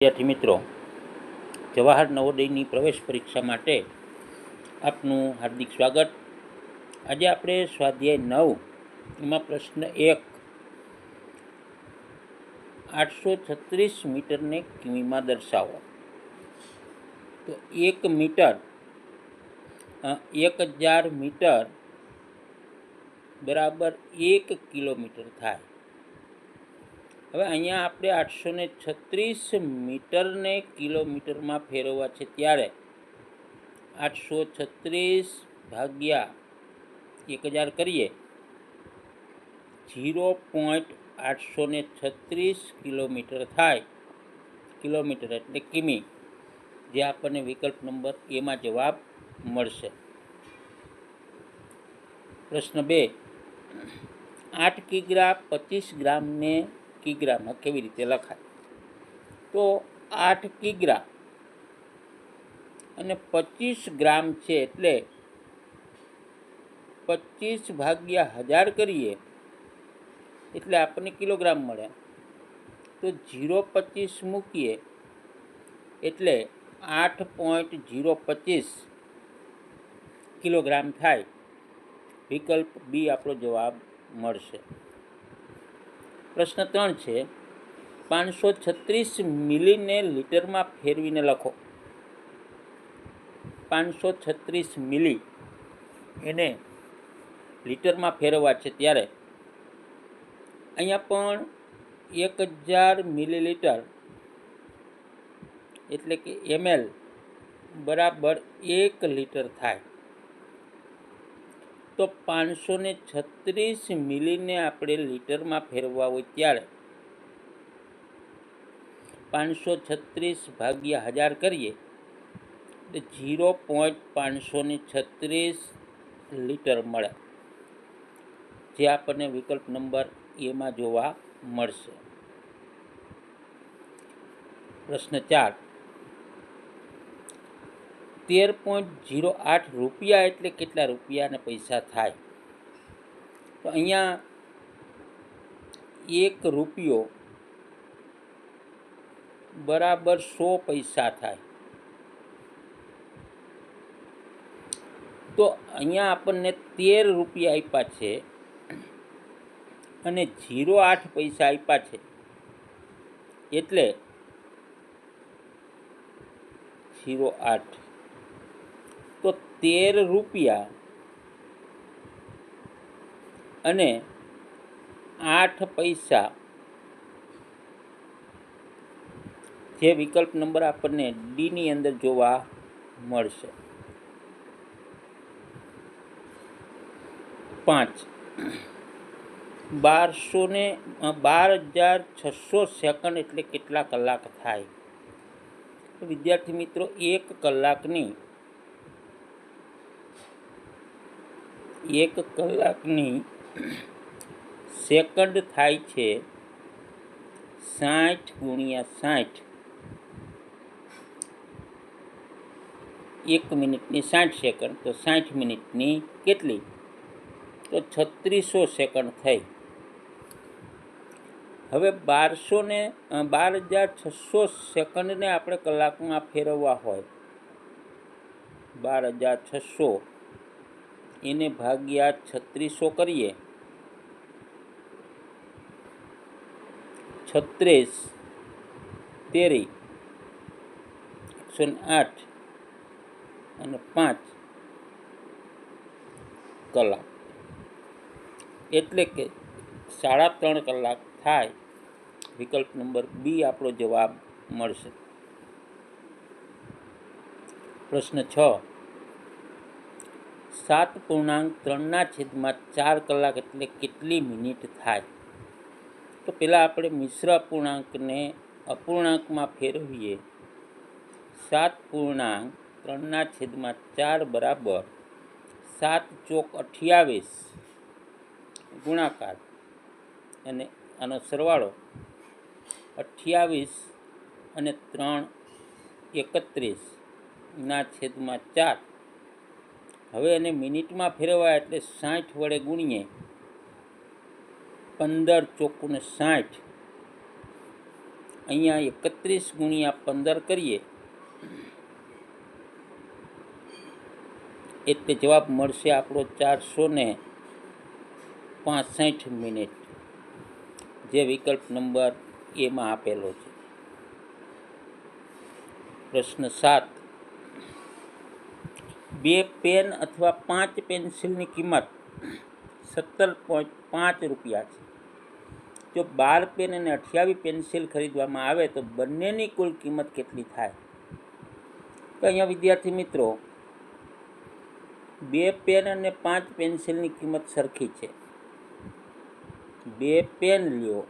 વિદ્યાર્થી મિત્રો, જવાહર નવોદયની પ્રવેશ પરીક્ષા માટે આપનું હાર્દિક સ્વાગત. આજે આપણે સ્વાધ્યાય નવ, એમાં પ્રશ્ન એક, આઠસો છત્રીસ મીટરને કિમીમાં દર્શાવો. તો એક મીટર એક હજાર મીટર બરાબર એક કિલોમીટર થાય. હવે અહીંયા આપણે આઠસો ને છત્રીસ મીટરને કિલોમીટરમાં ફેરવવા છે ત્યારે આઠસો છત્રીસ ભાગ્યા એક હજાર કરીએ. ઝીરો પોઈન્ટ આઠસો ને છત્રીસ કિલોમીટર થાય. કિલોમીટર એટલે કિમી. જે આપણને વિકલ્પ નંબર એમાં જવાબ મળશે. પ્રશ્ન બે. આઠ કિગ્રા પચીસ ગ્રામને કિગ્રામાં કેવી રીતે લખાય? તો આઠ કિગ્રા અને પચીસ ગ્રામ છે એટલે પચીસ ભાગ્યા હજાર કરીએ એટલે આપણને કિલોગ્રામ મળે. તો જીરો પચીસ મૂકીએ એટલે આઠ પોઈન્ટ જીરો પચીસ કિલોગ્રામ થાય. વિકલ્પ બી આપણો જવાબ મળશે. પ્રશ્ન ત્રણ છે, પાંચસો છત્રીસ મિલીને લીટરમાં ફેરવીને લખો. પાંચસો છત્રીસ મિલી એને લીટરમાં ફેરવવા છે ત્યારે. અહીંયા પણ એક હજાર મિલીલીટર એટલે કે એમએલ બરાબર એક લીટર થાય. તો પાંચસો ને છત્રીસ મિલીને આપણે લીટરમાં ફેરવવા હોય ત્યારે પાંચસો છત્રીસ ભાગ્યા હજાર કરીએ એટલે ઝીરો પોઈન્ટ પાંચસો ને છત્રીસ લીટર મળે, જે આપણને વિકલ્પ નંબર એમાં જોવા મળશે. પ્રશ્ન ચાર તેર પોઈન્ટ જીરો આઠ રૂપિયા એટલે કેટલા રૂપિયાને પૈસા થાય? તો અહીંયા એક રૂપિયો બરાબર સો પૈસા થાય. તો અહીંયા આપણને તેર રૂપિયા આપ્યા છે અને જીરો આઠ પૈસા આપ્યા છે. એટલે જીરો આઠ. તો તેર રૂપિયા અને આઠ પૈસા. જે વિકલ્પ નંબર આપણને ડીની અંદર જોવા મળશે. પાંચ. બારસો ને બાર હજાર છસો સેકન્ડ એટલે કેટલા કલાક થાય? વિદ્યાર્થી મિત્રો, એક કલાકની એક કલાકની સેકન્ડ થાય છે સાઠ ગુણ્યા સાઠ. એક મિનિટની સાઠ સેકન્ડ, તો સાઠ મિનિટની કેટલી? તો છત્રીસો સેકન્ડ થઈ. હવે બારસો ને બાર હજાર છસો સેકન્ડને આપણે કલાકમાં ફેરવવા હોય. બાર હજાર છસો એને ભાગ્યા છત્રીસો કરીએ. છત્રીસ, તેરી એકસો આઠ અને પાંચ કલાક. એટલે કે સાડા ત્રણ કલાક થાય, વિકલ્પ નંબર બી આપણો જવાબ મળશે. પ્રશ્ન છ. સાત પૂર્ણાંક ત્રણના છેદમાં ચાર કલાક એટલે કેટલી મિનિટ થાય? તો પહેલાં આપણે મિશ્ર અપૂર્ણાંકને અપૂર્ણાંકમાં ફેરવીએ. સાત પૂર્ણાંક ત્રણના છેદમાં ચાર બરાબર સાત ચોક અઠ્યાવીસ ગુણાકાર અને આનો સરવાળો અઠ્યાવીસ અને ત્રણ એકત્રીસના છેદમાં ચાર. હવે એને મિનિટમાં ફેરવાય એટલે સાઠ વડે ગુણીએ. પંદર ચોકુને સાઠ. અહીંયા એકત્રીસ ગુણ્યા પંદર કરીએ. એટલે જવાબ મળશે આપણો ચારસો ને પાસઠ મિનિટ. જે વિકલ્પ નંબર એમાં આપેલો છે. પ્રશ્ન સાત. બે પેન અથવા પાંચ પેન્સિલની કિંમત સત્તર પોઈન્ટ પાંચ રૂપિયા છે. જો બાર પેન અને અઠ્યાવીસ પેન્સિલ ખરીદવામાં આવે તો બંનેની કુલ કિંમત કેટલી થાય? તો અહીંયા વિદ્યાર્થી મિત્રો, બે પેન અને પાંચ પેન્સિલની કિંમત સરખી છે. બે પેન લ્યો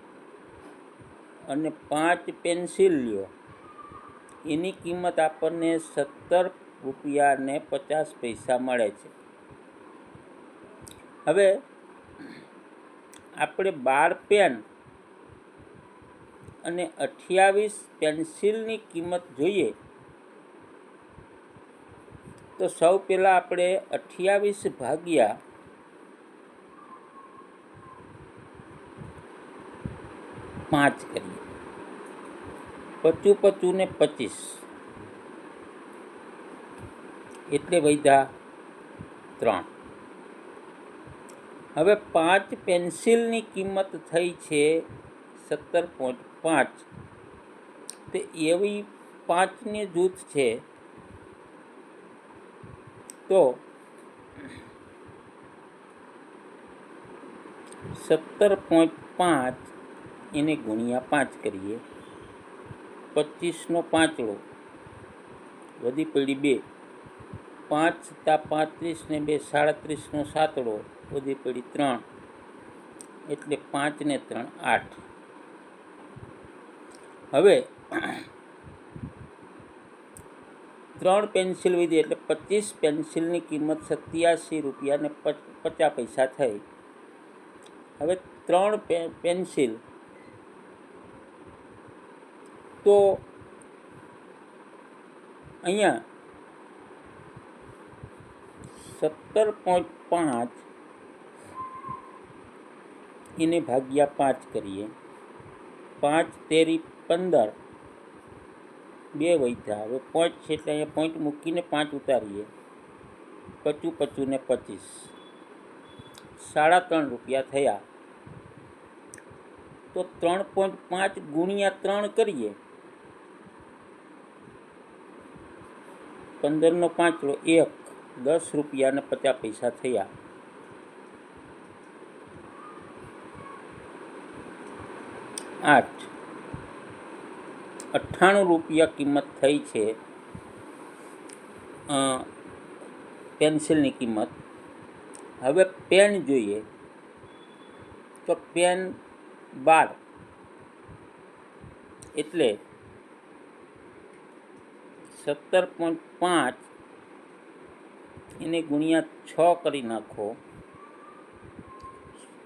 અને પાંચ પેન્સિલ લ્યો. એની કિંમત આપણને સત્તર રૂપિયા ને પચાસ પૈસા મળે છે. હવે આપણે બાર પેન અને અઠ્યાવીસ પેન્સિલની કિંમત જોઈએ. તો સૌ પહેલાં આપણે અઠ્યાવીસ ભાગ્યા પાંચ કરીએ. પચું પચું ને પચીસ. એટલે વૈધા ત્રણ. હવે પાંચ પેન્સિલની કિંમત થઈ છે સત્તર પોઈન્ટ પાંચ. તે એવી પાંચની જૂથ છે. તો સત્તર પોઈન્ટ પાંચ એને ગુણ્યા પાંચ કરીએ. પચીસનો પાંચડો વધી પડી બે. પાંચ સત્તા પાંત્રીસ ને બે સાડત્રીસનો સાતડો વધી પડી ત્રણ. એટલે પાંચ ને ત્રણ, આઠ. હવે ત્રણ પેન્સિલ વધી એટલે પચીસ પેન્સિલની કિંમત સત્યાસી રૂપિયા ને પચાસ પૈસા થઈ. હવે ત્રણ પેન્સિલ. તો અહીંયા સત્તર પોઈન્ટ પાંચ એને ભાગ્યા પાંચ કરીએ પાંચ તેરી પંદર બે વૈધા હવે પોઈન્ટ છે એટલે અહીંયા પોઈન્ટ મૂકીને પાંચ ઉતારીએ પચું પચું ને પચીસ સાડા ત્રણ રૂપિયા થયા તો ત્રણ પોઈન્ટ પાંચ ગુણ્યા ત્રણ કરીએ પંદરનો પાંચડો એક દસ રૂપિયાને પચાસ પૈસા થયા. આઠ. અઠ્ઠાણું રૂપિયા કિંમત થઈ છે. પેન્સિલની કિંમત. હવે પેન જોઈએ. તો પેન બાર. એટલે સત્તર પોઈન્ટ પાંચ એને ગુણ્યા છ કરી નાખો.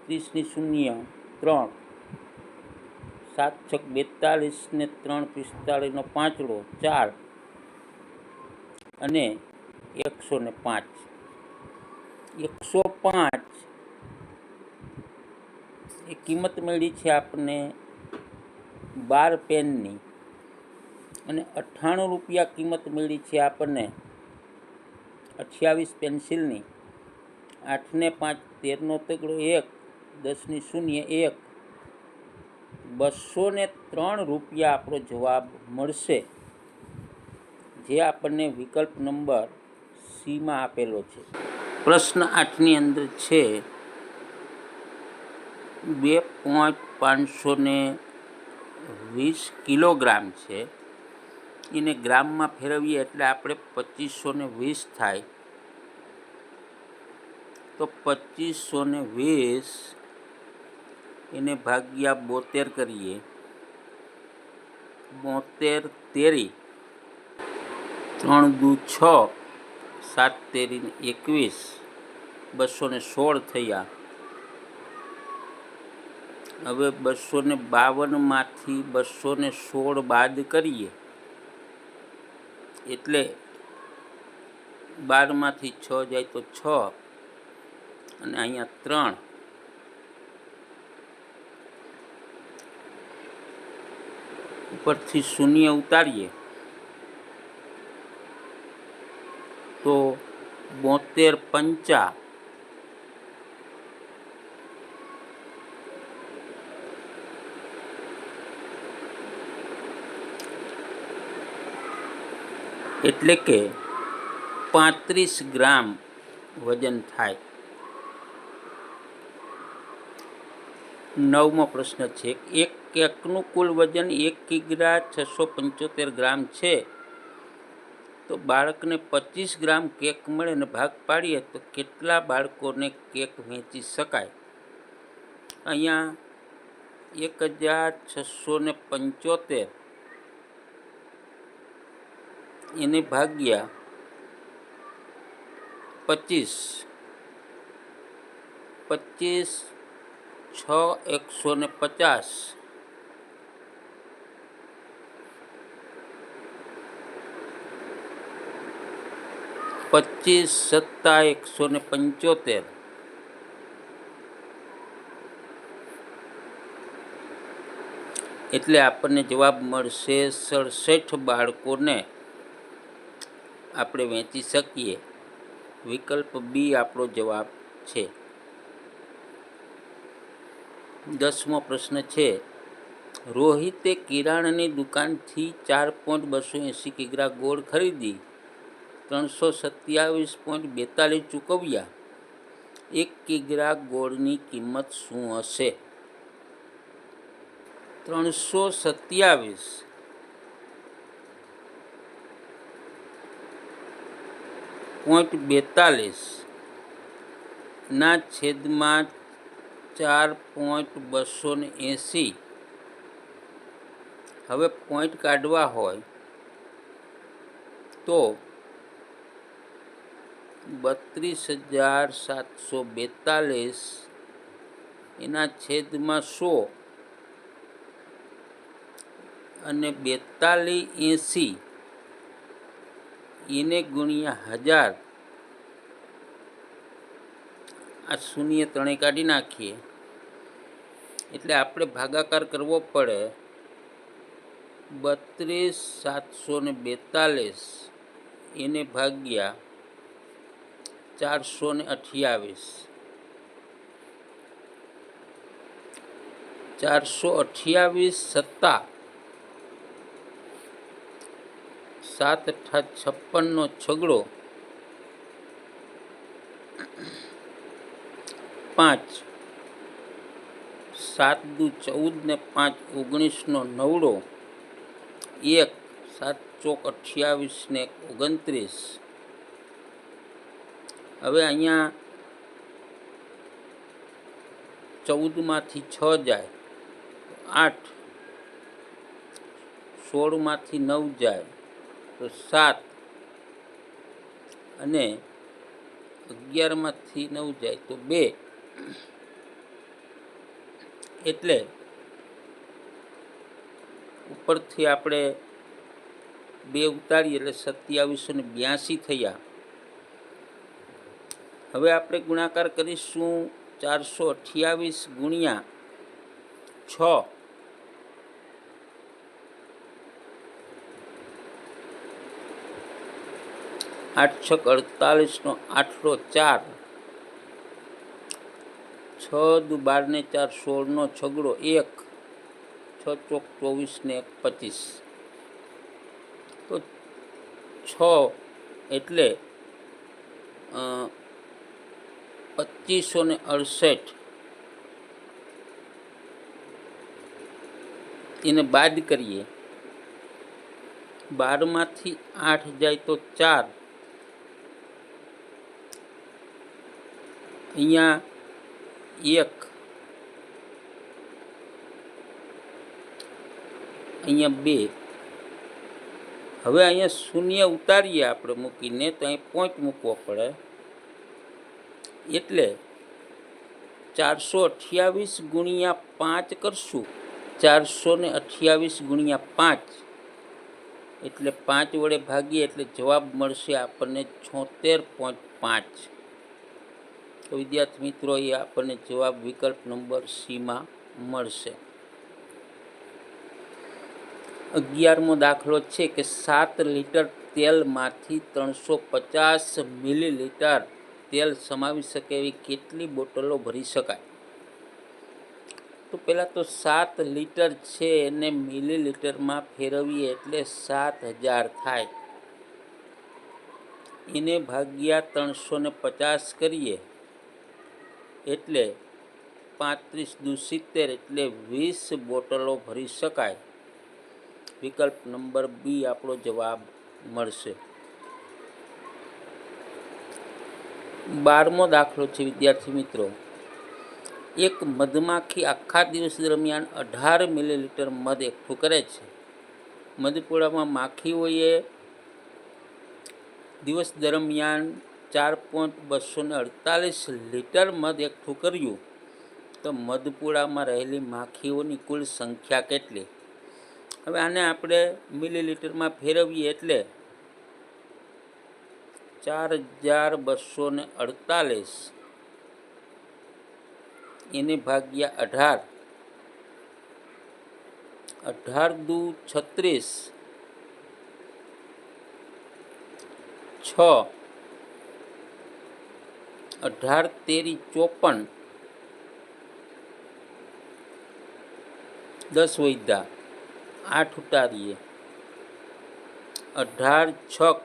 ત્રીસની શૂન્ય, ત્રણ. સાત છક બેતાલીસને ત્રણ પિસ્તાળીસનો પાંચડો, ચાર. અને એકસો ને પાંચ. એકસો પાંચ. એ કિંમત મળી છે આપણને બાર પેનની. અને અઠ્ઠાણું રૂપિયા કિંમત મળી છે આપણને અઠ્યાવીસ પેન્સિલની, આઠને પાંચ તેરનો તગડો એક, દસની શૂન્ય એક બસો ને ત્રણ રૂપિયા આપણો જવાબ મળશે, જે આપણને વિકલ્પ નંબર સીમાં આપેલો છે. પ્રશ્ન આઠની અંદર છે, બે પોઈન્ટ પાંચસો વીસ કિલોગ્રામ છે. એને ગ્રામમાં ફેરવીએ એટલે આપણે પચીસો ને વીસ થાય. તો પચીસો ને વીસ એને ભાગ્યા બોતેર કરીએ. બોતેર તેરી. ત્રણ દુ છ, સાત તેરી એકવીસ. બસો ને સોળ થયા. હવે બસો ને બાવનમાંથી બસો ને સોળ બાદ કરીએ. એટલે બારમાંથી છ જાય તો છ અને અહીંયા ત્રણ. ઉપરથી શૂન્ય ઉતારીએ તો બોતેર પંચા એટલે કે પાંત્રીસ ગ્રામ વજન થાય. નવમો પ્રશ્ન છે, એક કેકનું કુલ વજન એક કિગ્રા છસો પંચોતેર ગ્રામ છે. તો બાળકને પચીસ ગ્રામ કેક મળે ને ભાગ પાડીએ તો કેટલા બાળકોને કેક વેચી શકાય? અહીંયા એક હજાર છસો ને પંચોતેર એને ભાગ્યા પચીસ. પચીસ, છ, એકસો ને પચાસ. પચીસ, સત્તા, એકસો ને પંચોતેર. એટલે આપણને જવાબ મળશે સડસઠ બાળકોને. આપણે વેચી શકીએ? વિકલ્પ બી આપણો જવાબ છે. દસમો પ્રશ્ન છે. રોહિતે કિરાણાની દુકાનથી ચાર પોઈન્ટ બસો એંસી કિગ્રા ગોળ ખરીદી, ત્રણસો સત્યાવીસ પોઈન્ટ બેતાલીસ ચૂકવ્યા. એક કિગ્રા ગોળની કિંમત શું હશે? ત્રણસો સત્યાવીસ પોઈન્ટ બેતાલીસના છેદમાં ચાર પોઈન્ટ બસો ને એંસી. હવે પોઈન્ટ કાઢવા હોય તો બત્રીસ હજાર સાતસો બેતાલીસ. એના છેદમાં સો અને બેતાલીસ એંસી. એને ગુણ્યા હજાર. આ શૂન્ય ત્રણે કાઢી નાખીએ. એટલે આપણે ભાગાકાર કરવો પડે બત્રીસ, સાતસો ને બેતાલીસ. એને ભાગ્યા ચારસો ને અઠ્યાવીસ. ચારસો અઠ્યાવીસ સત્તા. સાત છપ્પનનો છગડો. પાંચ. સાત દુ ચૌદ ને પાંચ ઓગણીસનો નવડો. એક. સાત ચોક અઠ્યાવીસ ને ઓગણત્રીસ. હવે અહીંયા ચૌદમાંથી છ જાય. આઠ. સોળમાંથી નવ જાય. તો સાત અને અગિયારમાંથી નવ જાય તો બે. એટલે ઉપરથી આપણે બે ઉતારીએ એટલે સત્યાવીસો ને બ્યાસી થયા. હવે આપણે ગુણાકાર કરીશું ચારસો અઠ્યાવીસ ગુણ્યા છ. આઠ છક અડતાલીસનો આઠસો ચાર. છ દુ બારને ચાર, સોળનો છગડો એક. છ ચોક ચોવીસને એક પચીસ. તો છ એટલે પચીસો ને અડસઠ. એને બાદ કરીએ. બારમાંથી આઠ જાય તો ચાર. અહીંયા એક, અહીંયા બે. હવે અહીંયા શૂન્ય ઉતારીએ આપણે મૂકીને તો અહીં પોઈન્ટ મૂકવો પડે. એટલે ચારસો અઠ્યાવીસ ગુણ્યા પાંચ કરશું. ચારસો ને અઠ્યાવીસ ગુણ્યા પાંચ. એટલે પાંચ વડે ભાગીએ એટલે જવાબ મળશે આપણને છોતેર પોઈન્ટ પાંચ. તો વિદ્યાર્થી મિત્રો એ આપણને જવાબ વિકલ્પ નંબર સીમાં મળશે. અગિયારમો દાખલો છે કે સાત લીટર તેલમાંથી ત્રણસો પચાસ મિલીલીટર તેલ સમાવી શકે એવી કેટલી બોટલો ભરી શકાય? તો પહેલાં તો સાત લીટર છે એને મિલીલીટરમાં ફેરવીએ એટલે સાત હજાર થાય. એને ભાગ્યા ત્રણસો ને પચાસ કરીએ. એટલે પાંત્રીસ દુ સિત્તેર એટલે વીસ બોટલો ભરી શકાય. વિકલ્પ નંબર બી આપણો જવાબ મળશે. બારમો દાખલો છે, વિદ્યાર્થી મિત્રો. એક મધમાખી આખા દિવસ દરમિયાન અઢાર મિલીલીટર મધ એકઠું કરે છે. મધપુડામાં માખીઓએ દિવસ દરમિયાન ચાર પોઈન્ટ બસો ને અડતાલીસ લીટર મધ એકઠું કર્યું. તો મધપુડામાં રહેલી માખીઓની કુલ સંખ્યા કેટલી? હવે આને આપણે મિલીલીટરમાં ફેરવીએ એટલે ચાર હજાર બસો ને અડતાલીસ. એને ભાગ્યા અઢાર. અઢાર દુ છત્રીસ. છ. અઢાર તેરી ચોપન. દસ વૈદા આઠ ઉતારીએ. અઢાર છક,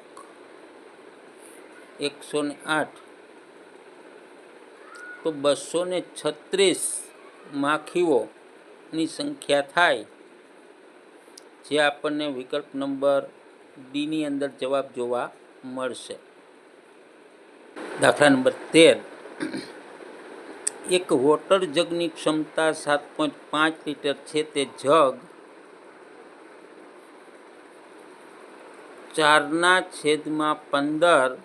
એકસો ને આઠ. તો બસો ને છત્રીસ માખીઓની સંખ્યા થાય. જે આપણને વિકલ્પ નંબર ડીની અંદર જવાબ જોવા મળશે. દાખલા નંબર તેર. એક વોટર જગની ક્ષમતા સાત પોઈન્ટ પાંચ લીટર છે. તે જગ ચારના છેદમાં પંદર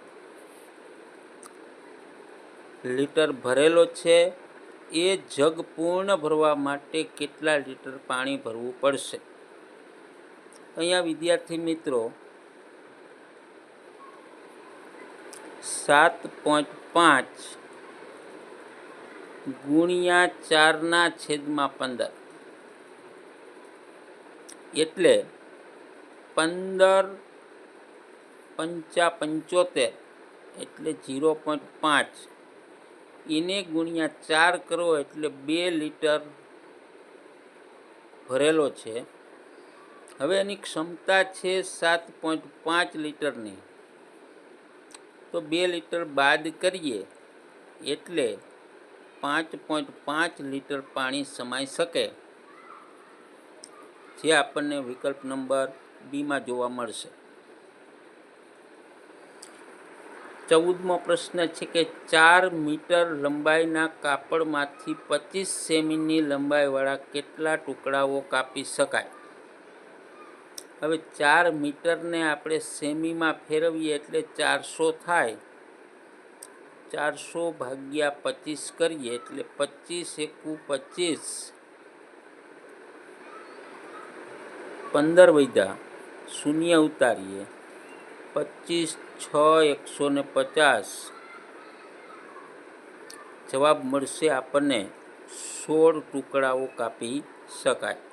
લીટર ભરેલો છે. એ જગ પૂર્ણ ભરવા માટે કેટલા લીટર પાણી ભરવું પડશે? અહીંયા વિદ્યાર્થી મિત્રો સાત પોઈન્ટ પાંચ ગુણ્યા ચારના છેદમાં પંદર. એટલે પંદર પંચા પંચોતેર એટલે ઝીરો પોઈન્ટ પાંચ. એને ગુણ્યા ચાર કરો એટલે બે લીટર ભરેલો છે. હવે એની ક્ષમતા છે સાત પોઈન્ટ પાંચ લીટરની. તો બે લીટર બાદ કરીએ એટલે પાંચ પોઈન્ટ પાંચ લીટર પાણી સમાઈ શકે. જે આપણને વિકલ્પ નંબર બીમાં જોવા મળશે. ચૌદમો પ્રશ્ન છે કે ચાર મીટર લંબાઈના કાપડમાંથી પચીસ સેમીની લંબાઈવાળા કેટલા ટુકડાઓ કાપી શકાય? હવે ચાર મીટરને આપણે સેમીમાં ફેરવીએ એટલે ચારસો થાય. ચારસો ભાગ્યા પચીસ કરીએ એટલે પચીસ એકુ પચીસ. પંદર વૈધા. શૂન્ય ઉતારીએ. પચીસ છ એકસો ને પચાસ. જવાબ મળશે આપણને સોળ ટુકડાઓ કાપી શકાય.